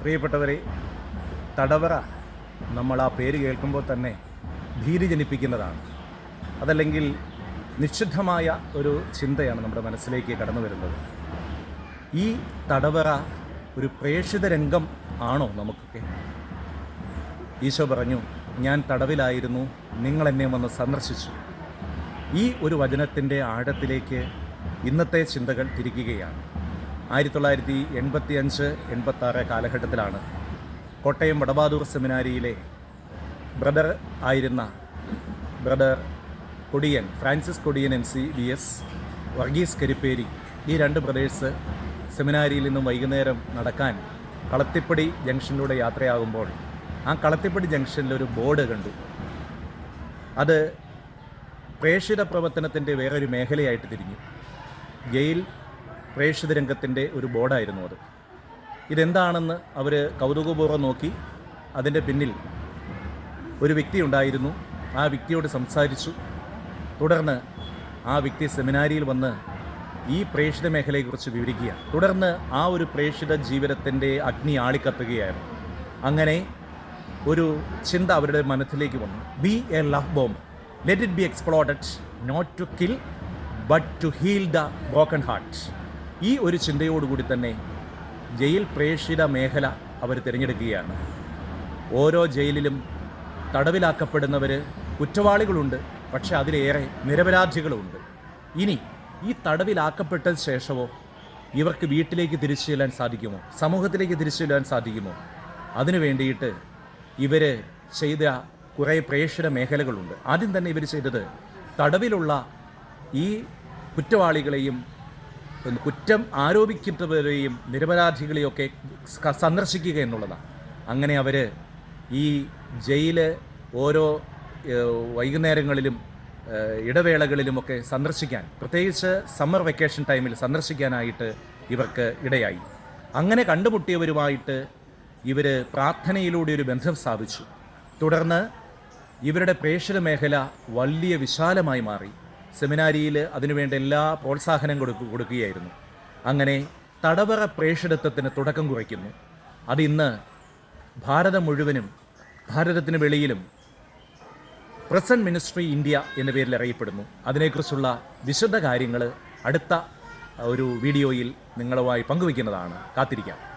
പ്രിയപ്പെട്ടവരെ തടവറ നമ്മൾ ആ പേര് കേൾക്കുമ്പോൾ തന്നെ ഭീതി ജനിപ്പിക്കുന്നതാണ്. അതല്ലെങ്കിൽ നിഷിദ്ധമായ ഒരു ചിന്തയാണ് നമ്മുടെ മനസ്സിലേക്ക് കടന്നു വരുന്നത്. ഈ തടവറ ഒരു പ്രേക്ഷിത രംഗം ആണോ നമുക്കൊക്കെ? ഈശോ പറഞ്ഞു ഞാൻ തടവിലായിരുന്നു നിങ്ങൾ എന്നെ വന്ന് സന്ദർശിച്ചു. ഈ ഒരു വചനത്തിന്റെ ആഴത്തിലേക്ക് ഇന്നത്തെ ചിന്തകൾ തിരിക്കുകയാണ്. ആയിരത്തി തൊള്ളായിരത്തി എൺപത്തി അഞ്ച് എൺപത്താറ് കാലഘട്ടത്തിലാണ് കോട്ടയം വടബാദൂർ സെമിനാരിയിലെ ബ്രദർ ആയിരുന്ന brother Kodiyan Francis Kodiyan M C B S Varghese Karipperi ഈ രണ്ട് ബ്രദേഴ്സ് സെമിനാരിയിൽ നിന്നും വൈകുന്നേരം നടക്കാൻ കളത്തിപ്പടി ജംഗ്ഷനിലൂടെ യാത്രയാകുമ്പോൾ ആ കളത്തിപ്പടി ജംഗ്ഷനിൽ ഒരു ബോർഡ് കണ്ടു. അത് പ്രേക്ഷിത പ്രവർത്തനത്തിന്റെ വേറൊരു മേഖലയായിട്ട് തിരിഞ്ഞു. ജയിൽ പ്രേക്ഷിത രംഗത്തിന്റെ ഒരു ബോർഡായിരുന്നു അത്. ഇതെന്താണെന്ന് അവർ കൗതുകപൂർവം നോക്കി അതിന്റെ പിന്നിൽ ഒരു വ്യക്തി ഉണ്ടായിരുന്നു. ആ വ്യക്തിയോട് സംസാരിച്ചു. തുടർന്ന് ആ വ്യക്തി സെമിനാരിയിൽ വന്ന് ഈ പ്രേക്ഷിത മേഖലയെക്കുറിച്ച് വിവരിക്കുക തുടർന്ന് ആ ഒരു പ്രേക്ഷിത ജീവിതത്തിന്റെ അഗ്നി ആളിക്കത്തുകയായിരുന്നു. അങ്ങനെ ഒരു ചിന്ത അവരുടെ മനസ്സിലേക്ക് വന്നു. Be a love bomb let it be explode not to kill but to heal the broken heart ഈ ഒരു ചിന്തയോടുകൂടി തന്നെ ജയിൽ പ്രേക്ഷിത മേഖല അവർ തിരഞ്ഞെടുക്കുകയാണ്. ഓരോ ജയിലിലും തടവിലാക്കപ്പെടുന്നവർ കുറ്റവാളികളുണ്ട് പക്ഷേ അതിലേറെ നിരപരാധികളുമുണ്ട് ഇനി ഈ തടവിലാക്കപ്പെട്ട ശേഷമോ ഇവർക്ക് വീട്ടിലേക്ക് തിരിച്ചു ചെല്ലാൻ സാധിക്കുമോ? സമൂഹത്തിലേക്ക് തിരിച്ചു ചെല്ലാൻ സാധിക്കുമോ? അതിനു വേണ്ടിയിട്ട് ഇവർ ചെയ്ത കുറേ പ്രേക്ഷക മേഖലകളുണ്ട്. ആദ്യം തന്നെ ഇവർ ചെയ്തത് തടവിലുള്ള ഈ കുറ്റവാളികളെയും കുറ്റം ആരോപിക്കുന്നവരെയും നിരപരാധികളെയൊക്കെ സന്ദർശിക്കുക എന്നുള്ളതാണ്. അങ്ങനെ അവർ ഈ ജയിൽ ഓരോ വൈകുന്നേരങ്ങളിലും ഇടവേളകളിലുമൊക്കെ സന്ദർശിക്കാൻ പ്രത്യേകിച്ച് സമ്മർ വെക്കേഷൻ ടൈമിൽ സന്ദർശിക്കാനായിട്ട് ഇവർക്ക് ഇടയായി. അങ്ങനെ കണ്ടുമുട്ടിയവരുമായിട്ട് ഇവർ പ്രാർത്ഥനയിലൂടെ ഒരു ബന്ധം സ്ഥാപിച്ചു. തുടർന്ന് ഇവരുടെ പ്രേക്ഷക മേഖല വലിയ വിശാലമായി മാറി. സെമിനാരിയിൽ അതിനുവേണ്ട എല്ലാ പ്രോത്സാഹനം കൊടുക്കു കൊടുക്കുകയായിരുന്നു. അങ്ങനെ തടവറ പ്രേഷിടത്വത്തിന് തുടക്കം കുറിക്കുന്നു. അതിന്ന് ഭാരതം മുഴുവനും ഭാരതത്തിന് വെളിയിലും പ്രസന്റ് മിനിസ്ട്രി ഇന്ത്യ എന്ന പേരിൽ അറിയപ്പെടുന്നു. അതിനെക്കുറിച്ചുള്ള വിശദ കാര്യങ്ങൾ അടുത്ത ഒരു വീഡിയോയിൽ നിങ്ങളുമായി പങ്കുവയ്ക്കുന്നതാണ്. കാത്തിരിക്കാം.